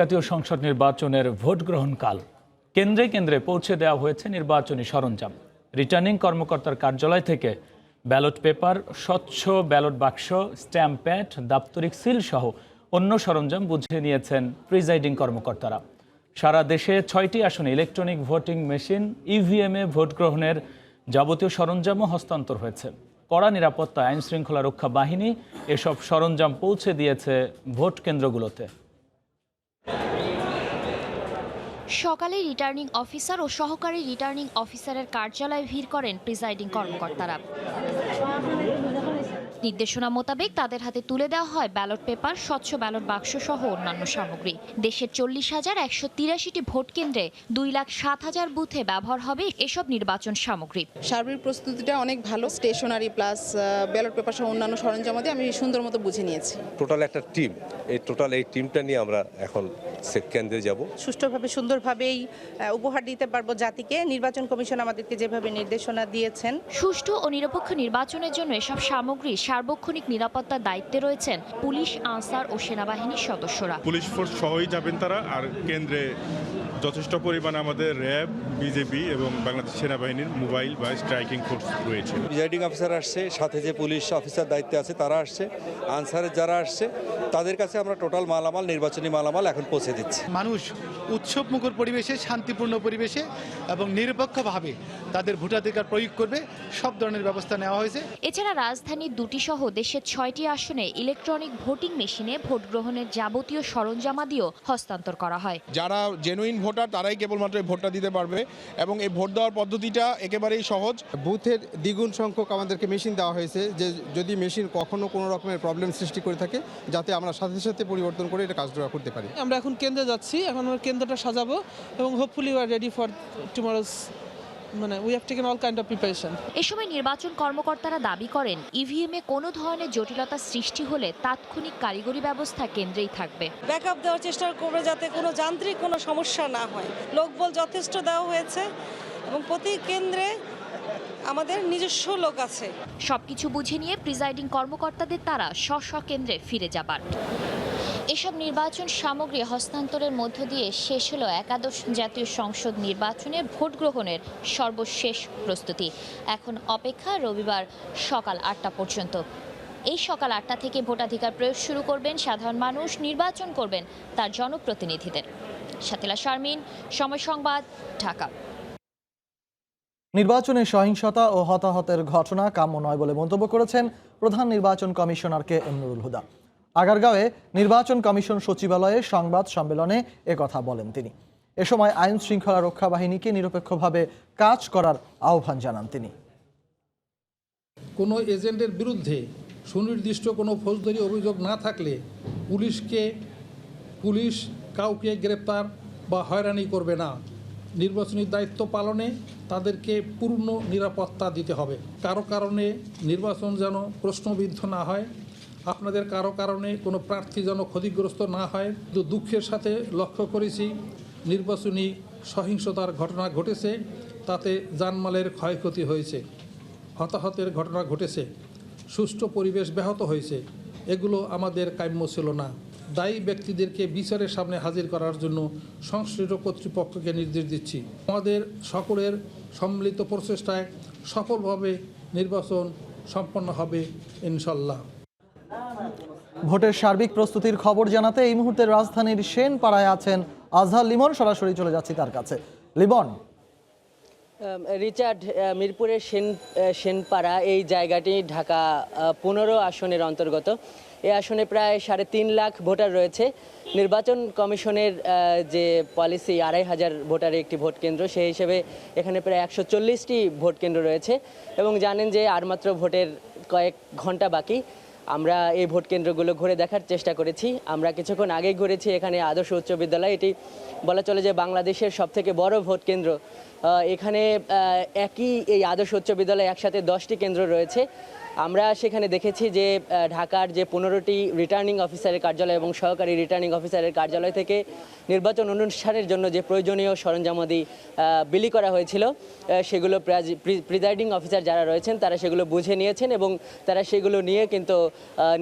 জাতীয় সংসদ নির্বাচনের ভোট গ্রহণ কাল কেন্দ্রে কেন্দ্রে পৌঁছে দেওয়া হয়েছে নির্বাচনী সরঞ্জাম। রিটার্নিং কর্মকর্তার কার্যালয় থেকে ব্যালট পেপার, স্বচ্ছ ব্যালট বাক্স, স্ট্যাম্প প্যাড, দাপ্তরিক সিল সহ অন্য সরঞ্জাম বুঝিয়ে নিয়েছেন প্রিজাইডিং কর্মকর্তারা। সারা দেশে ছয়টি আসনে ইলেকট্রনিক ভোটিং মেশিন ইভিএমে ভোট গ্রহণের যাবতীয় সরঞ্জামও হস্তান্তর হয়েছে। কড়া নিরাপত্তা আইন শৃঙ্খলা রক্ষা বাহিনী এসব সরঞ্জাম পৌঁছে দিয়েছে ভোট কেন্দ্রগুলোতে। সকালে রিটার্নিং অফিসার ও সহকারী রিটার্নিং অফিসারের কার্যালয়ে ভিড় করেন প্রিজাইডিং কর্মকর্তারা। নির্দেশনা মোতাবেক তাদের হাতে তুলে দেওয়া হয় ব্যালট পেপার স্বচ্ছ ব্যালট বাক্স সহ অন্যান্য সামগ্রী। দেশের চল্লিশ হাজার একশো তিরাশিটি ভোট কেন্দ্রে দুই লাখ সাত হাজার বুথে ব্যবহার হবে এসব নির্বাচন সামগ্রী। সার্বিক প্রস্তুতিটা অনেক ভালো। স্টেশনারি প্লাস ব্যালট পেপার সহ অন্যান্য সরঞ্জাম দিয়ে আমি সুন্দর মতো বুঝে নিয়েছি। টোটাল একটা টিম। এই টোটাল এই টিমটা নিয়ে আমরা এখন কেন্দ্রে যাব। সুষ্ঠুভাবে সুন্দরভাবেই উপহার দিতে পারব জাতিকে। নির্বাচন কমিশন আমাদেরকে যেভাবে নির্দেশনা দিয়েছেন। সুষ্ঠু ও নিরপেক্ষ নির্বাচনের জন্য এসব সামগ্রী সার্বক্ষণিক নিরাপত্তার দায়িত্বে রয়েছেন পুলিশ, আনসার ও সেনাবাহিনীর সদস্যরা। পুলিশ ফোর্স সহই যাবেন তারা, আর কেন্দ্রে যথেষ্ট পরিমাণে আমাদের র্যাব বিজেপি এবং বাংলাদেশ সেনাবাহিনীর মোবাইল বা স্ট্রাইকিং ফোর্স রয়েছে। প্রিজাইডিং অফিসার আসছে সাথে যে পুলিশ অফিসার দায়িত্বে আছে তারা আসছে। আনসারের যারা আসছে তাদের কাছে আমরা টোটাল মালামাল নির্বাচনী মালামাল এখন পৌঁছে দিচ্ছি। মানুষ উৎসব মুখর পরিবেশে শান্তিপূর্ণ পরিবেশে এবং নিরপেক্ষভাবে তাদের ভোটাধিকার প্রয়োগ করবে সব ধরনের ব্যবস্থা নেওয়া হয়েছে। এছাড়া রাজধানীর দুটি সহ দেশের ছয়টি আসনে ইলেকট্রনিক ভোটিং মেশিনে ভোট গ্রহণের যাবতীয় সরঞ্জামাদিও হস্তান্তর করা হয়। যারা জেনুইন ভোটার তারাই কেবলমাত্র এই ভোটটা দিতে পারবে এবং এই ভোট দেওয়ার পদ্ধতিটা একেবারেই সহজ। বুথের দ্বিগুণ সংখ্যক আমাদেরকে মেশিন দেওয়া হয়েছে যে যদি মেশিন কখনো কোনো রকমের প্রবলেম সৃষ্টি করে থাকে যাতে আমরা সাথে সাথে পরিবর্তন করে এটা কাজটা করতে পারি। আমরা এখন কেন্দ্রে যাচ্ছি এখন আমরা কেন্দ্রটা সাজাবো এবং hopefully we are ready for tomorrow's মানে we have taken all kind of preparation এ সময় নির্বাচন কর্মকর্তারা দাবি করেন ইভিএমে কোনো ধরনের জটিলতা সৃষ্টি হলে তাৎক্ষণিক কারিগরি ব্যবস্থা কেন্দ্রেই থাকবে। ব্যাকআপ দেওয়ার চেষ্টা করবে যাতে কোনো যান্ত্রিক কোনো সমস্যা না হয়। লোকবল যথেষ্ট দেওয়া হয়েছে এবং প্রতি কেন্দ্রে আমাদের নিজস্ব লোক আছে। সবকিছু বুঝে নিয়ে প্রিজাইডিং কর্মকর্তাদের তারা স্ব স্ব কেন্দ্রে ফিরে যাবার। এসব নির্বাচন সামগ্রী হস্তান্তরের মধ্য দিয়ে শেষ হলো একাদশ জাতীয় সংসদ নির্বাচনের ভোট গ্রহণের সর্বশেষ প্রস্তুতি। এখন অপেক্ষা রবিবার সকাল আটটা পর্যন্ত। এই সকাল আটটা থেকে ভোটাধিকার প্রয়োগ শুরু করবেন সাধারণ মানুষ, নির্বাচন করবেন তার জনপ্রতিনিধিদের। সাতিলা শারমিন, সময় সংবাদ, ঢাকা। নির্বাচনে সহিংসতা ও হতাহতের ঘটনা কাম্য নয় বলে মন্তব্য করেছেন প্রধান নির্বাচন commissioner K M Nurul Huda. আগারগাঁওয়ে নির্বাচন কমিশন সচিবালয়ে সংবাদ সম্মেলনে একথা বলেন তিনি। এ সময় আইন শৃঙ্খলা রক্ষা বাহিনীকে নিরপেক্ষভাবে কাজ করার আহ্বান জানান তিনি। কোনো এজেন্টের বিরুদ্ধে সুনির্দিষ্ট কোনো ফৌজদারি অভিযোগ না থাকলে পুলিশকে, পুলিশ কাউকে গ্রেপ্তার বা হয়রানি করবে না। নির্বাচনী দায়িত্ব পালনে তাদেরকে পূর্ণ নিরাপত্তা দিতে হবে। কারও কারণে নির্বাচন যেন প্রশ্নবিদ্ধ না হয় আপনাদের কারও কারণে কোনো প্রার্থী যেন ক্ষতিগ্রস্ত না হয়, তো দুঃখের সাথে লক্ষ্য করেছি, নির্বাচনী সহিংসতার ঘটনা ঘটেছে, তাতে জানমালের ক্ষয়ক্ষতি হয়েছে, হতাহতের ঘটনা ঘটেছে, সুষ্ঠু পরিবেশ ব্যাহত হয়েছে, এগুলো আমাদের কাম্য ছিল না। দায়ী ব্যক্তিদেরকে বিচারের সামনে হাজির করার জন্য সংশ্লিষ্ট কর্তৃপক্ষকে নির্দেশ দিচ্ছি। আমাদের সকলের সম্মিলিত প্রচেষ্টায় সফলভাবে নির্বাচন সম্পন্ন হবে, ইনশাল্লাহ। ভোটের সার্বিক প্রস্তুতির খবর জানাতে এই মুহূর্তে রাজধানীর সেনপাড়ায় আছেন আজহার লিমন। সরাসরি চলে যাচ্ছি তার কাছে। লিমন। রিচার্ড মিরপুরের সেন সেনপাড়া, এই জায়গাটি ঢাকা পনেরো আসনের অন্তর্গত। এই আসনে প্রায় সাড়ে তিন লাখ ভোটার রয়েছে। নির্বাচন কমিশনের যে পলিসি, আড়াই হাজার ভোটারের একটি ভোট কেন্দ্র সেই হিসেবে এখানে প্রায় একশো চল্লিশটি ভোট কেন্দ্র রয়েছে। এবং জানেন যে আর মাত্র ভোটের কয়েক ঘণ্টা বাকি। আমরা এই ভোট কেন্দ্রগুলো ঘুরে দেখার চেষ্টা করেছি। আমরা কিছুক্ষণ আগেই ঘুরেছি এখানে আদর্শ উচ্চ বিদ্যালয়। এটি বলা চলে যে বাংলাদেশের সব থেকে বড় ভোট কেন্দ্র। এখানে একই এই আদর্শ উচ্চ বিদ্যালয় একসাথে দশটি কেন্দ্র রয়েছে। আমরা সেখানে দেখেছি যে ঢাকার যে পনেরোটি রিটার্নিং অফিসারের কার্যালয় এবং সহকারী রিটার্নিং অফিসারের কার্যালয় থেকে নির্বাচন অনুষ্ঠানের জন্য যে প্রয়োজনীয় সরঞ্জামাদি বিলি করা হয়েছিল সেগুলো প্রিজাইডিং অফিসার যারা রয়েছেন তারা সেগুলো বুঝে নিয়েছেন এবং তারা সেগুলো নিয়ে কিন্তু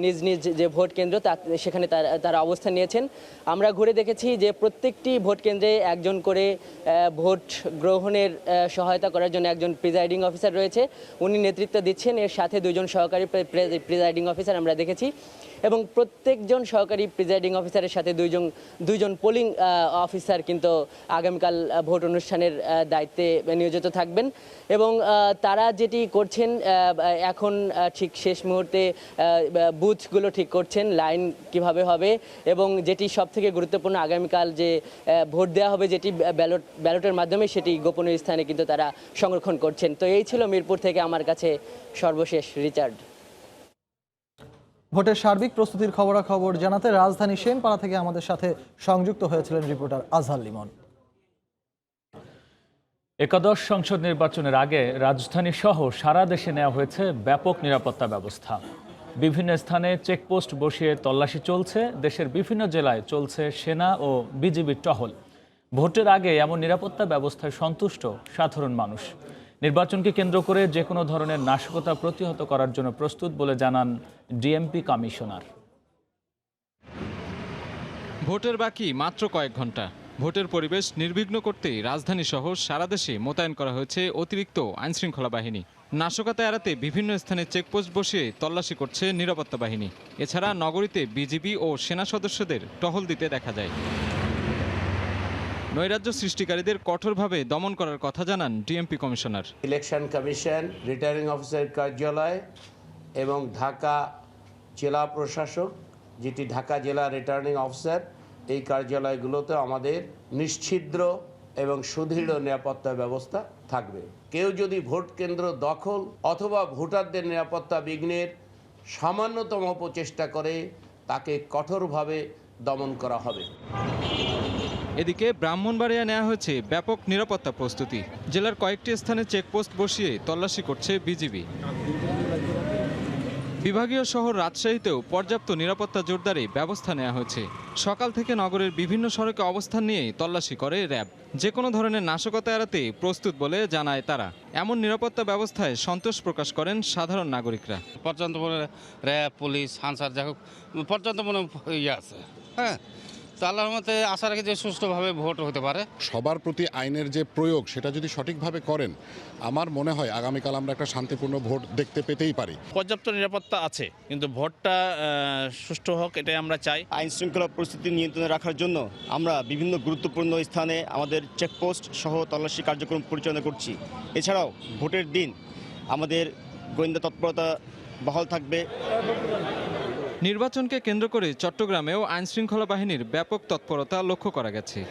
নিজ নিজ যে ভোট কেন্দ্র তা, সেখানে তারা অবস্থান নিয়েছেন। আমরা ঘুরে দেখেছি যে প্রত্যেকটি ভোট কেন্দ্রে একজন করে ভোট গ্রহণের সহায়তা করার জন্য একজন প্রিজাইডিং অফিসার রয়েছে। উনি নেতৃত্ব দিচ্ছেন, এর সাথে দুজন সহকারী প্রিজাইডিং অফিসার আমরা দেখেছি। এবং প্রত্যেকজন সহকারী প্রিজাইডিং অফিসারের সাথে দুইজন দুইজন পোলিং অফিসার কিন্তু আগামীকাল ভোট অনুষ্ঠানের দায়িত্বে নিয়োজিত থাকবেন। এবং তারা যেটি করছেন এখন ঠিক শেষ মুহূর্তে বুথগুলো ঠিক করছেন, লাইন কীভাবে হবে এবং যেটি সব থেকে গুরুত্বপূর্ণ আগামীকাল যে ভোট দেওয়া হবে যেটি ব্যালট ব্যালটের মাধ্যমে, সেটি গোপনীয় স্থানে কিন্তু তারা সংরক্ষণ করছেন। তো এই ছিল মিরপুর থেকে আমার কাছে সর্বশেষ রিচার্ড ভোটের সার্বিক প্রস্তুতির খবরাখবর জানাতে রাজধানী সেনপাড়া থেকে আমাদের সাথে সংযুক্ত হয়েছিলেন রিপোর্টার আজহার লিমন। একাদশ সংসদ নির্বাচনের আগে রাজধানী সহ সারা দেশে নেওয়া হয়েছে ব্যাপক নিরাপত্তা ব্যবস্থা। বিভিন্ন স্থানে চেকপোস্ট বসিয়ে তল্লাশি চলছে দেশের বিভিন্ন জেলায় চলছে সেনা ও বিজিবির টহল। ভোটের আগে এমন নিরাপত্তা ব্যবস্থায় সন্তুষ্ট সাধারণ মানুষ। নির্বাচনকে কেন্দ্র করে যে কোনো ধরনের নাশকতা প্রতিহত করার জন্য প্রস্তুত বলে জানান ডিএমপি কমিশনার। ভোটের বাকি মাত্র কয়েক ঘণ্টা। ভোটের পরিবেশ নির্বিঘ্ন করতেই রাজধানী সহ সারা দেশে মোতায়েন করা হয়েছে অতিরিক্ত আইনশৃঙ্খলা বাহিনী। নাশকতা এড়াতে বিভিন্ন স্থানে চেকপোস্ট বসিয়ে তল্লাশি করছে নিরাপত্তা বাহিনী। এছাড়া নগরীতে বিজিবি ও সেনা সদস্যদের টহল দিতে দেখা যায়। নৈরাজ্য সৃষ্টিকারীদের কঠোরভাবে দমন করার কথা জানান DMP commissioner. Election commission returning officer কার্যালয় এবং ঢাকা জেলা প্রশাসক, যেটি ঢাকা জেলা রিটার্নিং অফিসার এই কার্যালয়গুলোতে আমাদের নিশ্ছিদ্র এবং সুদৃঢ় নিরাপত্তা ব্যবস্থা থাকবে। কেউ যদি ভোট কেন্দ্র দখল অথবা ভোটারদের নিরাপত্তা বিঘ্নের সামান্যতম প্রচেষ্টা করে, তাকে কঠোরভাবে দমন করা হবে। এদিকে ব্রাহ্মণবাড়িয়া নেওয়া হয়েছে ব্যাপক নিরাপত্তা প্রস্তুতি। জেলার কয়েকটি স্থানে চেকপোস্ট বসিয়ে তল্লাশি করছে বিজিবি। বিভাগীয় শহর রাজশাহীতেও পর্যাপ্ত নিরাপত্তা জোরদারে ব্যবস্থা নেওয়া হয়েছে। সকাল থেকে নগরের বিভিন্ন সড়কে অবস্থান নিয়ে তল্লাশি করে র্যাব। যে কোনো ধরনের নাশকতা এড়াতে প্রস্তুত বলে জানায় তারা। এমন নিরাপত্তা ব্যবস্থায় সন্তোষ প্রকাশ করেন সাধারণ নাগরিকরা। পর্যন্ত র্যাব, পুলিশ আনসার যাই হোক, পর্যন্ত মনে ইয়ে আছে। হ্যাঁ তো আল্লাহর মতে আশা রাখি যে সুষ্ঠুভাবে ভোট হতে পারে। সবার প্রতি আইনের যে প্রয়োগ সেটা যদি সঠিকভাবে করেন আমার মনে হয় আগামীকাল আমরা একটা শান্তিপূর্ণ ভোট দেখতে পেতেই পারি। পর্যাপ্ত নিরাপত্তা আছে কিন্তু ভোটটা সুষ্ঠু হোক এটাই আমরা চাই। আইন শৃঙ্খলা পরিস্থিতি নিয়ন্ত্রণে রাখার জন্য আমরা বিভিন্ন গুরুত্বপূর্ণ স্থানে আমাদের চেকপোস্ট সহ তল্লাশি কার্যক্রম পরিচালনা করছি। এছাড়াও ভোটের দিন আমাদের গোয়েন্দা তৎপরতা বহাল থাকবে। নির্বাচনকে কেন্দ্র করে চট্টগ্রামেও আইনশৃঙ্খলা বাহিনীর ব্যাপক তৎপরতা লক্ষ্য করা গেছে।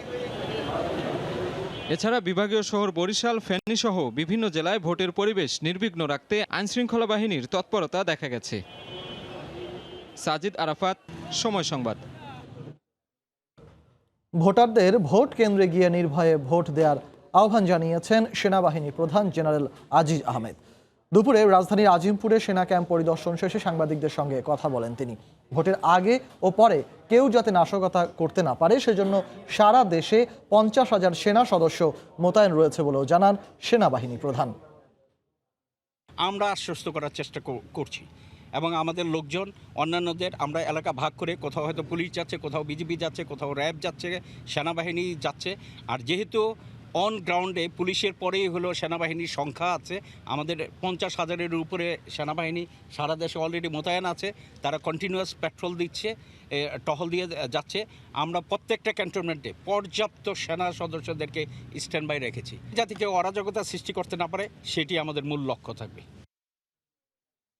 এছাড়া বিভাগীয় শহর বরিশাল, ফেনী সহ বিভিন্ন জেলায় ভোটের পরিবেশ নির্বিঘ্ন রাখতে আইনশৃঙ্খলা বাহিনীর তৎপরতা দেখা গেছে। সাজিদ আরাফাত, সময় সংবাদ। ভোটারদের ভোট কেন্দ্রে গিয়ে নির্ভয়ে ভোট দেওয়ার আহ্বান জানিয়েছেন সেনাবাহিনী প্রধান জেনারেল আজিজ আহমেদ। দুপুরে রাজধানীর আজিমপুরে সেনা ক্যাম্প পরিদর্শন শেষে সাংবাদিকদের সঙ্গে কথা বলেন তিনি। ভোটের আগে ও পরে কেউ যাতে নাশকতা করতে না পারে, সেজন্য সারা দেশে পঞ্চাশ হাজার সেনা সদস্য মোতায়েন রয়েছে বলেও জানান সেনাবাহিনী প্রধান। আমরা আশ্বস্ত করার চেষ্টা করছি এবং আমাদের লোকজন, অন্যান্যদের আমরা এলাকা ভাগ করে কোথাও হয়তো পুলিশ যাচ্ছে, কোথাও বিজিবি যাচ্ছে, কোথাও র্যাব যাচ্ছে, সেনাবাহিনী যাচ্ছে। আর যেহেতু অন গ্রাউন্ডে পুলিশের পরেই হলো সেনাবাহিনীর সংখ্যা আছে। আমাদের পঞ্চাশ হাজারের উপরে সেনাবাহিনী সারা দেশে অলরেডি মোতায়েন আছে। তারা কন্টিনিউয়াস পেট্রোল দিচ্ছে টহল দিয়ে যাচ্ছে। আমরা প্রত্যেকটা ক্যান্টনমেন্টে পর্যাপ্ত সেনা সদস্যদেরকে স্ট্যান্ড বাই রেখেছি। যাতে কেউ অরাজকতা সৃষ্টি করতে না পারে, সেটি আমাদের মূল লক্ষ্য থাকবে।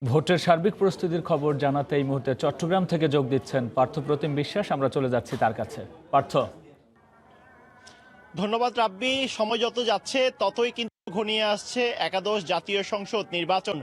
ভোটের সার্বিক প্রস্তুতির খবর জানাতে এই মুহূর্তে চট্টগ্রাম থেকে যোগ দিচ্ছেন পার্থপ্রতিম বিশ্বাস। আমরা চলে যাচ্ছি তার কাছে। পার্থ। ধন্যবাদ রাব্বি। সময় যত যাচ্ছে ততই কিন্তু ঘনিয়ে আসছে একাদশ জাতীয় সংসদ নির্বাচন।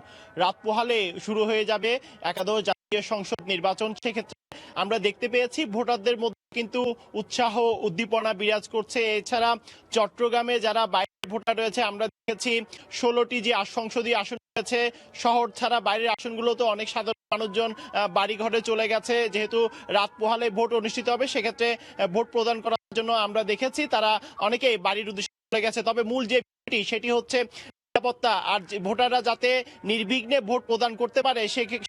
রাত পোহালে শুরু হয়ে যাবে একাদশ জাতীয় সংসদ নির্বাচন। সেক্ষেত্রে আমরা দেখতে পেয়েছি ভোটারদের মধ্যে কিন্তু উৎসাহ উদ্দীপনা বিরাজ করছে। এছাড়া চট্টগ্রামে যারা বাইরে ভোটার রয়েছে আমরা দেখেছি ষোলোটি যে সংসদীয় আসন রয়েছে শহর ছাড়া বাইরের আসনগুলোতে অনেক সাধারণ মানুষজন আহ, বাড়ি ঘরে চলে গেছে। যেহেতু রাত পোহালে ভোট অনুষ্ঠিত হবে সেক্ষেত্রে ভোট প্রদান করার জন্য আমরা দেখেছি তারা অনেকেই বাড়ির উদ্দেশ্যে চলে গেছে। তবে মূল যে সেটি হচ্ছে নিরাপত্তা আর ভোটাররা যাতে নির্বিঘ্নে ভোট প্রদান করতে পারে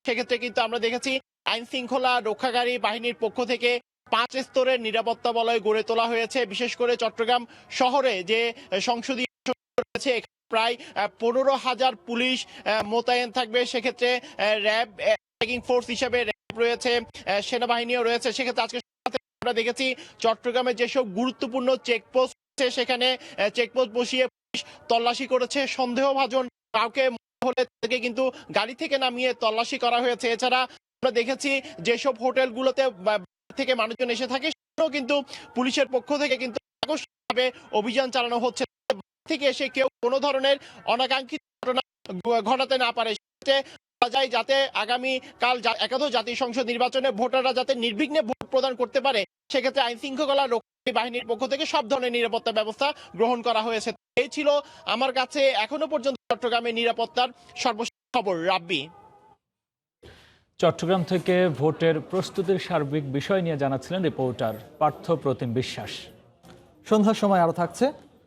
সেক্ষেত্রে কিন্তু আমরা দেখেছি আইন শৃঙ্খলা রক্ষাকারী বাহিনীর পক্ষ থেকে পাঁচ স্তরের নিরাপত্তা বলয় গড়ে তোলা হয়েছে। বিশেষ করে চট্টগ্রাম শহরে যে সংসদীয় রয়েছে প্রায় পনেরো হাজার পুলিশ মোতায়েন থাকবে। সেক্ষেত্রে র্যাব ফোর্স হিসেবে র্যাব রয়েছে সেনাবাহিনীও রয়েছে। সেক্ষেত্রে আজকে আমরা দেখেছি চট্টগ্রামে যেসব গুরুত্বপূর্ণ চেকপোস্ট আছে, সেখানে চেকপোস্ট বসিয়ে পুলিশ তল্লাশি করেছে, সন্দেহভাজন কাউকে হলে তাদেরকে কিন্তু গাড়ি থেকে নামিয়ে তল্লাশি করা হয়েছে। এছাড়া আমরা দেখেছি যেসব হোটেলগুলোতে থেকে মানুষজন এসে থাকে, সেখানেও কিন্তু পুলিশের পক্ষ থেকে কিন্তু আকস্মিকভাবে অভিযান চালানো হচ্ছে। থেকে এসে কেউ কোনো ধরনের অনাকাঙ্ক্ষিত ঘটনা ঘটাতে না পারে। যায় যাতে আগামী কাল একাদশ জাতীয় সংসদ নির্বাচনে ভোটাররা যাতে নির্বিঘ্নে ভোট প্রদান করতে পারে সেক্ষেত্রে আইন শৃঙ্খলা রক্ষাকারী বাহিনীর পক্ষ থেকে সব ধরনের নিরাপত্তা ব্যবস্থা গ্রহণ করা হয়েছে। এই ছিল আমার কাছে এখনও পর্যন্ত চট্টগ্রামের নিরাপত্তার সর্বশেষ খবর। রাব্বি। চট্টগ্রাম থেকে ভোটের প্রস্তুতির সার্বিক বিষয় নিয়ে জানাচ্ছিলেন রিপোর্টার পার্থ প্রতিম বিশ্বাস। সন্ধ্যার সময় আরও থাকছে।